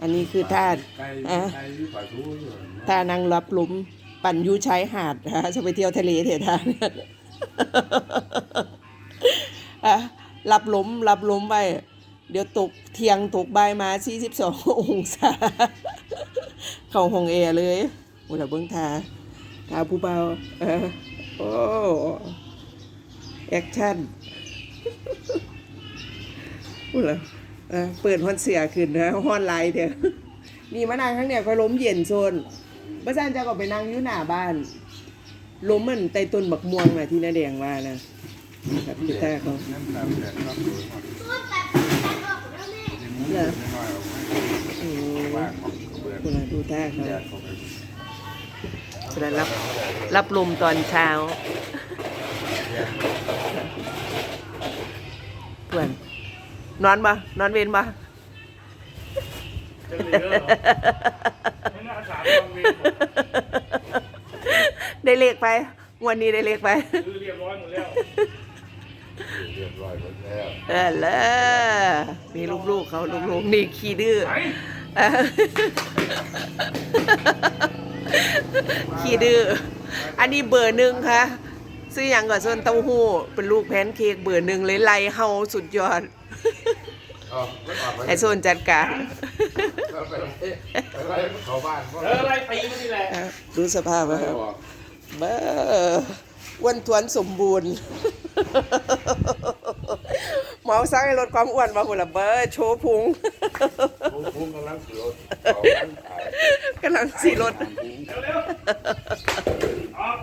อันนี้คือท่าไก่อะไก่ที่ปลาทูอยู่ท่านางรับหลุมปั่นอยูชายหาดฮะจะไปเที่ยวทะเลเถอะท่านอะรับหลุมรับหลุมไปเดี๋ยวตกเที่ยงตกบ่ายมา42องศา เข้าห้องแอร์เลยโอ้ยเบิ้งทาทาผู้เบาเออโอ้แอคชั่นพูดเลย เออเปิดฮอนเสียขึ้นนะฮอนไลน์เถอะนี่มานั่งข้างเนี่ยก็ล้มเย็นโซนบ้านจะก็ไปนั่งอยู่หน้าบ้านล้มมันใต้ต้นบักม่วงน่ะที่น้าแดงว่านะครับพี่ตาเขาเหรอน้อยโอ้ว่างของเบื่อคนละดูท่าเขาแดดเขาไปคนละรับรับลมตอนเช้าเพื่อน นอนปะนอนเวนปะจะเหลือเหรอไม่น่าถามลองเรียนหมดได้เลขไปงวันนี้ได้เลขไปคือเรียบร้อยหมดแล้ว เรียบร้อยหมดแล้วเออเลอนี่ลูกๆเขาลูกๆนี่ขี้ดื้อไหนเออขี้ดื้ออันนี้เบอร์หนึ่งค่ะ ซื้ออย่างก่อนส่วนเต้าหู้เป็นลูกแพนเค้กเบอร์หนึ่งเลยไล่เฮาสุดยอด เอาไม่ออกไปไอโซนจัดการเอาไปอะไรเขาบ้านเพราะเอออะไรตีมันนี่แหละดูสภาพไม่ครับบอกเบอร์อ้วนทวนสมบูรณ์ หมอสร้างให้ลดความอ้วนมาหุ่นละเบอร์โชว์พุงพุ่งพุ่งกำลังสือเขาบ้านขายกำลังสีรถพุ่งเร็วๆออก